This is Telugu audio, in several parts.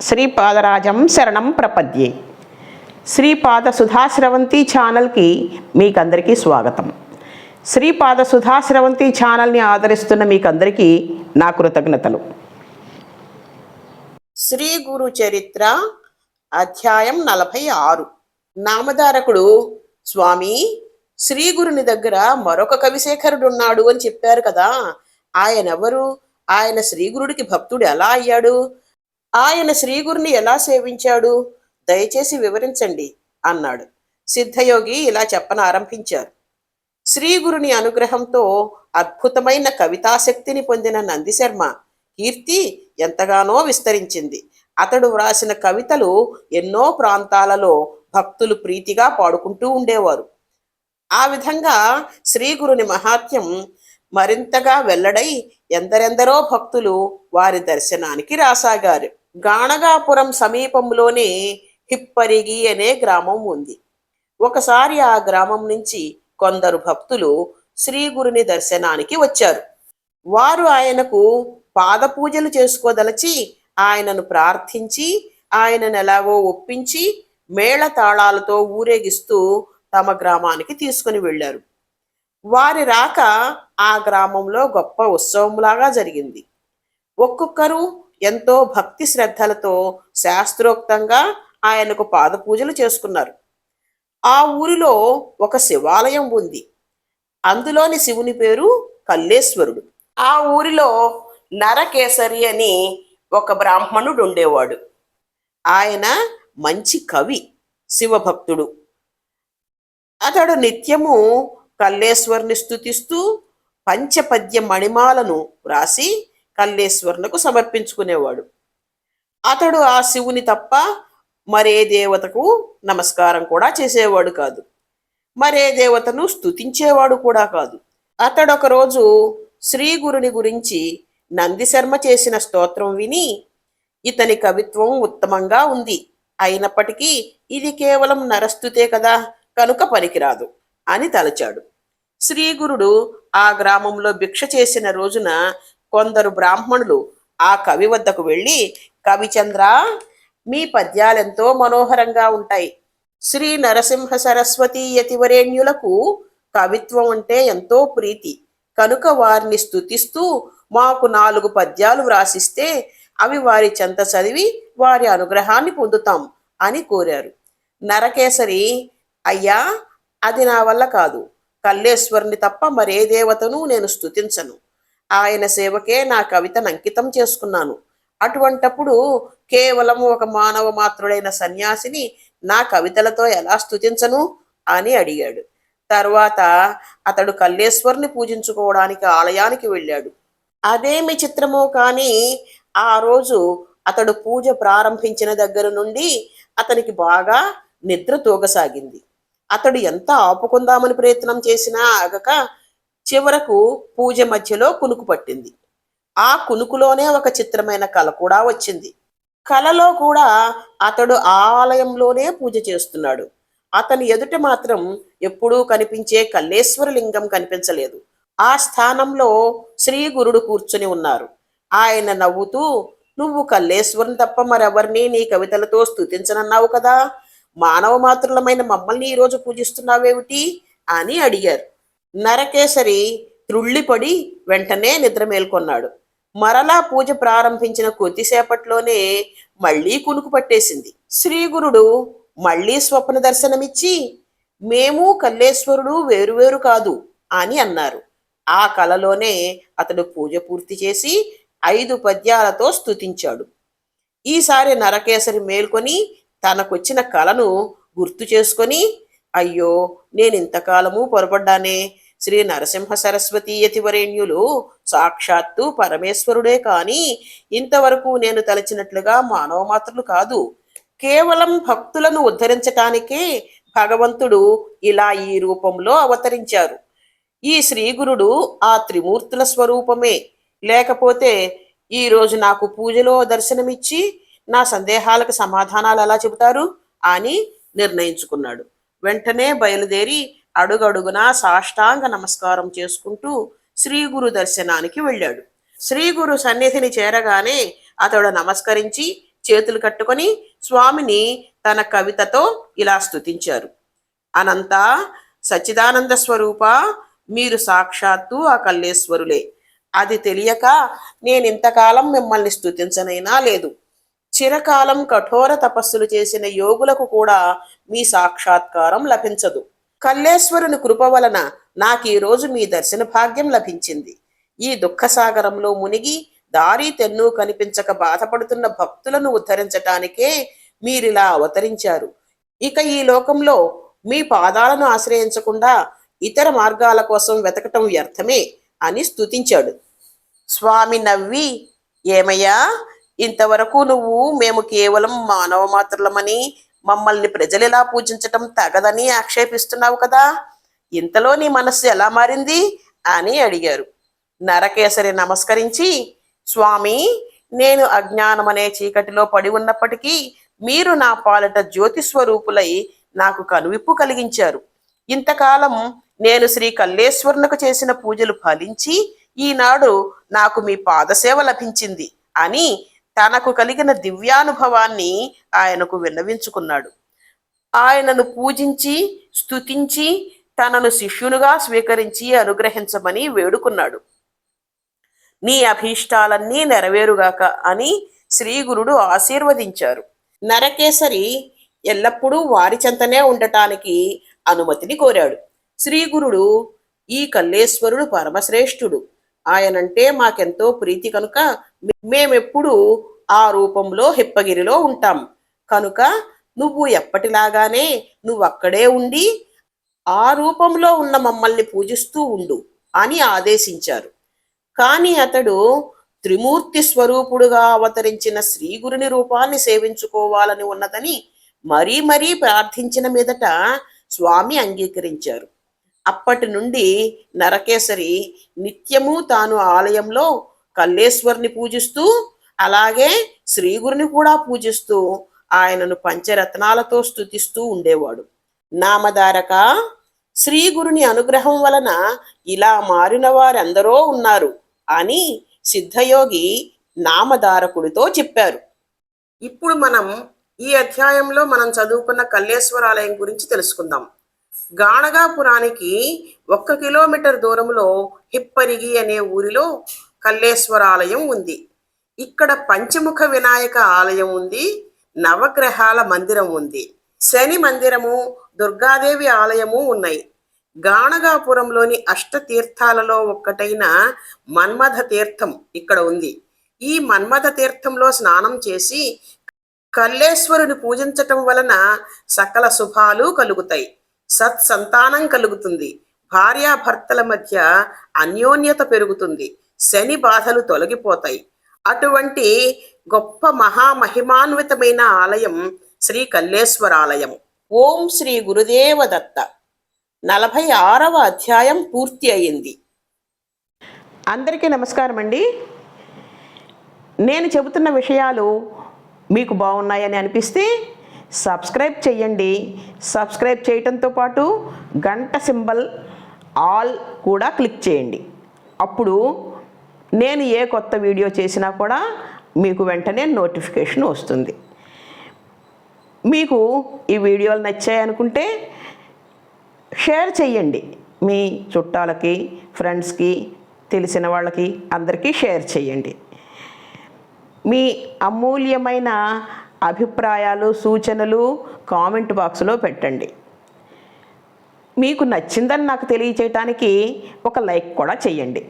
శ్రీపాదరాజం శరణం ప్రపద్యే. శ్రీపాద సుధాశ్రవంతి ఛానల్కి మీకందరికీ స్వాగతం. శ్రీపాద సుధాశ్రవంతి ఛానల్ని ఆదరిస్తున్న మీకందరికీ నా కృతజ్ఞతలు. శ్రీ గురు చరిత్ర అధ్యాయం నలభై ఆరు. నామధారకుడు స్వామి శ్రీ గురుని దగ్గర మరొక కవిశేఖరుడు ఉన్నాడు అని చెప్పారు కదా. ఆయన ఎవరు? ఆయన శ్రీగురుడికి భక్తుడు ఎలా అయ్యాడు? ఆయన శ్రీగురుని ఎలా సేవించాడు? దయచేసి వివరించండి అన్నాడు. సిద్ధయోగి ఇలా చెప్పన ఆరంభించారు శ్రీగురుని అనుగ్రహంతో అద్భుతమైన కవితాశక్తిని పొందిన నందిశర్మ కీర్తి ఎంతగానో విస్తరించింది. అతడు వ్రాసిన కవితలు ఎన్నో ప్రాంతాలలో భక్తులు ప్రీతిగా పాడుకుంటూ ఉండేవారు. ఆ విధంగా శ్రీగురుని మహాత్యం మరింతగా వెల్లడై ఎందరెందరో భక్తులు వారి దర్శనానికి రాసాగారు. గాణగాపురం సమీపంలోనే హిప్పరిగి అనే గ్రామం ఉంది. ఒకసారి ఆ గ్రామం నుంచి కొందరు భక్తులు శ్రీగురుని దర్శనానికి వచ్చారు. వారు ఆయనకు పాదపూజలు చేసుకోదలచి ఆయనను ప్రార్థించి ఆయనను ఎలాగో ఒప్పించి మేళ తాళాలతో ఊరేగిస్తూ తమ గ్రామానికి తీసుకుని వెళ్ళారు. వారి రాక ఆ గ్రామంలో గొప్ప ఉత్సవంలాగా జరిగింది. ఒక్కొక్కరు ఎంతో భక్తి శ్రద్ధలతో శాస్త్రోక్తంగా ఆయనకు పాదపూజలు చేసుకున్నారు. ఆ ఊరిలో ఒక శివాలయం ఉంది. అందులోని శివుని పేరు కల్లేశ్వరుడు. ఆ ఊరిలో నరకేసరి అని ఒక బ్రాహ్మణుడు ఉండేవాడు ఆయన మంచి కవి శివభక్తుడు. అతడు నిత్యము కల్లేశ్వరుని స్థుతిస్తూ పంచపద్య మణిమాలను వ్రాసి కల్లేశ్వరునకు సమర్పించుకునేవాడు. అతడు ఆ శివుని తప్ప మరే దేవతకు నమస్కారం కూడా చేసేవాడు కాదు. మరే దేవతను స్తుతించేవాడు కూడా కాదు. అతడొక రోజు శ్రీ గురుని గురించి నందిశర్మ చేసిన స్తోత్రం విని ఇతని కవిత్వం ఉత్తమంగా ఉంది. అయినప్పటికీ ఇది కేవలం నరస్తుతే కదా కనుక పనికిరాదు అని తలచాడు. శ్రీగురుడు ఆ గ్రామంలో భిక్ష చేసిన రోజున కొందరు బ్రాహ్మణులు ఆ కవి వద్దకు వెళ్ళి కవిచంద్ర మీ పద్యాలెంతో మనోహరంగా ఉంటాయి. శ్రీ నరసింహ సరస్వతి యతివరేణ్యులకు కవిత్వం అంటే ఎంతో ప్రీతి. కనుక వారిని స్థుతిస్తూ మాకు నాలుగు పద్యాలు వ్రాసిస్తే అవి వారి చెంత చదివి వారి అనుగ్రహాన్ని పొందుతాం అని కోరారు. నరకేసరి అయ్యా అది నా వల్ల కాదు. కల్లేశ్వరుని తప్ప మరే దేవతను నేను స్తుతించను. ఆయన సేవకే నా కవితను అంకితం చేసుకున్నాను. అటువంటప్పుడు కేవలం ఒక మానవ మాత్రుడైన సన్యాసిని నా కవితలతో ఎలా స్థుతించను అని అడిగాడు. తర్వాత అతడు కల్లేశ్వర్ని పూజించుకోవడానికి ఆలయానికి వెళ్ళాడు. అదేమి చిత్రమో కానీ ఆ రోజు అతడు పూజ ప్రారంభించిన దగ్గర నుండి అతనికి బాగా నిద్ర తూగసాగింది. అతడు ఎంత ఆపుకుందామని ప్రయత్నం చేసినా ఆగక చివరకు పూజ మధ్యలో కునుకు పట్టింది. ఆ కునుకులోనే ఒక చిత్రమైన కళ కూడా వచ్చింది. కలలో కూడా అతడు ఆలయంలోనే పూజ చేస్తున్నాడు. అతని ఎదుట మాత్రం ఎప్పుడూ కనిపించే కల్లేశ్వరలింగం కనిపించలేదు. ఆ స్థానంలో శ్రీ గురుడు కూర్చుని ఉన్నారు. ఆయన నవ్వుతూ నువ్వు కల్లేశ్వరుని తప్ప మరెవరిని నీ కవితలతో స్థుతించనన్నావు కదా? మానవ మాతృలమైన మమ్మల్ని ఈరోజు పూజిస్తున్నావేమిటి? అని అడిగారు. నరకేసరి త్రుళ్ళిపడి వెంటనే నిద్ర మేల్కొన్నాడు. మరలా పూజ ప్రారంభించిన కొద్దిసేపట్లోనే మళ్ళీ కునుకు పట్టేసింది. శ్రీగురుడు మళ్ళీ స్వప్న దర్శనమిచ్చి మేము కల్లేశ్వరుడు వేరువేరు కాదు అని అన్నారు. ఆ కలలోనే అతడు పూజ పూర్తి చేసి ఐదు పద్యాలతో స్తుతించాడు. ఈసారి నరకేసరి మేల్కొని తనకొచ్చిన కలను గుర్తు చేసుకొని అయ్యో నేను ఇంతకాలము పొరపడ్డానే. శ్రీ నరసింహ సరస్వతి యతివరేణ్యులు సాక్షాత్తు పరమేశ్వరుడే కాని ఇంతవరకు నేను తలచినట్లుగా మానవ మాత్రులు కాదు. కేవలం భక్తులను ఉద్ధరించటానికే భగవంతుడు ఇలా ఈ రూపంలో అవతరించారు. ఈ శ్రీగురుడు ఆ త్రిమూర్తుల స్వరూపమే. లేకపోతే ఈరోజు నాకు పూజలో దర్శనమిచ్చి నా సందేహాలకు సమాధానాలు ఎలా చెబుతారు? అని నిర్ణయించుకున్నాడు. వెంటనే బయలుదేరి అడుగడుగునా సాష్టాంగ నమస్కారం చేసుకుంటూ శ్రీ గురు దర్శనానికి వెళ్ళాడు. శ్రీ గురు సన్నిధిని చేరగానే అతడు నమస్కరించి చేతులు కట్టుకొని స్వామిని తన కవితతో ఇలా స్థుతించారు అనంత సచ్చిదానంద స్వరూప మీరు సాక్షాత్తు ఆ కల్లేశ్వరులే. అది తెలియక నేను ఇంతకాలం మిమ్మల్ని స్థుతించనైనా లేదు. చిరకాలం కఠోర తపస్సులు చేసిన యోగులకు కూడా మీ సాక్షాత్కారం లభించదు. కల్లేశ్వరుని కృప వలన నాకు ఈరోజు మీ దర్శన భాగ్యం లభించింది. ఈ దుఃఖసాగరంలో మునిగి దారి తెన్ను కనిపించక బాధపడుతున్న భక్తులను ఉద్ధరించటానికే మీరిలా అవతరించారు. ఇక ఈ లోకంలో మీ పాదాలను ఆశ్రయించకుండా ఇతర మార్గాల కోసం వెతకటం వ్యర్థమే అని స్తుతించాడు. స్వామి నవ్వి ఏమయ్యా? ఇంతవరకు నువ్వు మేము కేవలం మానవ మాత్రులమని మమ్మల్ని ప్రజలెలా పూజించటం తగదని ఆక్షేపిస్తున్నావు కదా? ఇంతలో నీ మనస్సు ఎలా మారింది? అని అడిగారు. నరకేసరి నమస్కరించి స్వామి నేను అజ్ఞానమనే చీకటిలో పడి ఉన్నప్పటికీ మీరు నా పాలట జ్యోతి స్వరూపులై నాకు కనువిప్పు కలిగించారు. ఇంతకాలం నేను శ్రీ కల్లేశ్వరునకు చేసిన పూజలు ఫలించి ఈనాడు నాకు మీ పాదసేవ లభించింది అని తనకు కలిగిన దివ్యానుభవాన్ని ఆయనకు విన్నవించుకున్నాడు. ఆయనను పూజించి స్తుతించి తనను శిష్యునుగా స్వీకరించి అనుగ్రహించమని వేడుకున్నాడు. నీ అభీష్టాలన్నీ నెరవేరుగాక అని శ్రీగురుడు ఆశీర్వదించారు. నరకేసరి ఎల్లప్పుడూ వారి చెంతనే ఉండటానికి అనుమతిని కోరాడు. శ్రీగురుడు ఈ కల్లేశ్వరుడు పరమశ్రేష్ఠుడు. ఆయనంటే మాకెంతో ప్రీతి కనుక మేమెప్పుడు ఆ రూపంలో హిప్పగిరిలో ఉంటాం. కనుక నువ్వు ఎప్పటిలాగానే నువ్వు అక్కడే ఉండి ఆ రూపంలో ఉన్న మమ్మల్ని పూజిస్తూ ఉండు అని ఆదేశించారు. కానీ అతడు త్రిమూర్తి స్వరూపుడుగా అవతరించిన శ్రీగురుని రూపాన్ని సేవించుకోవాలని ఉన్నదని మరీ మరీ ప్రార్థించిన మీదట స్వామి అంగీకరించారు. అప్పటి నుండి నరకేసరి నిత్యము తాను ఆలయంలో కల్లేశ్వరుని పూజిస్తూ అలాగే శ్రీగురిని కూడా పూజిస్తూ ఆయనను పంచరత్నాలతో స్తుతిస్తూ ఉండేవాడు. నామధారక శ్రీగురుని అనుగ్రహం వలన ఇలా మారిన వారెందరో ఉన్నారు అని సిద్ధయోగి నామధారకుడితో చెప్పారు. ఇప్పుడు మనం ఈ అధ్యాయంలో మనం చదువుకున్న కల్లేశ్వరాలయం గురించి తెలుసుకుందాం. గాణగాపురానికి ఒక్క కిలోమీటర్ దూరంలో హిప్పరిగి అనే ఊరిలో కల్లేశ్వరాలయం ఉంది. ఇక్కడ పంచముఖ వినాయక ఆలయం ఉంది నవగ్రహాల మందిరం ఉంది. శని మందిరము దుర్గాదేవి ఆలయము ఉన్నాయి. గాణగాపురంలోని అష్టతీర్థాలలో ఒక్కటైన మన్మథ తీర్థం ఇక్కడ ఉంది. ఈ మన్మథ తీర్థంలో స్నానం చేసి కల్లేశ్వరుని పూజించటం వలన సకల శుభాలు కలుగుతాయి. సత్సంతానం కలుగుతుంది. భార్యాభర్తల మధ్య అన్యోన్యత పెరుగుతుంది. శని బాధలు తొలగిపోతాయి. అటువంటి గొప్ప మహామహిమాన్వితమైన ఆలయం శ్రీ కల్లేశ్వర ఆలయం ఓం శ్రీ గురుదేవ దత్త. నలభై ఆరవ అధ్యాయం పూర్తి అయింది. అందరికీ నమస్కారం అండి. నేను చెబుతున్న విషయాలు మీకు బాగున్నాయని అనిపిస్తే సబ్స్క్రైబ్ చేయండి. సబ్స్క్రైబ్ చేయటంతో పాటు గంట సింబల్ ఆల్ కూడా క్లిక్ చేయండి. అప్పుడు నేను ఏ కొత్త వీడియో చేసినా కూడా మీకు వెంటనే నోటిఫికేషన్ వస్తుంది. మీకు ఈ వీడియోలు నచ్చాయనుకుంటే షేర్ చేయండి. మీ చుట్టాలకి ఫ్రెండ్స్కి తెలిసిన వాళ్ళకి అందరికీ షేర్ చేయండి. మీ అమూల్యమైన అభిప్రాయాలు సూచనలు కామెంట్ బాక్స్లో పెట్టండి. మీకు నచ్చిందని నాకు తెలియచేయటానికి ఒక లైక్ కూడా చేయండి.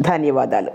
ధన్యవాదాలు.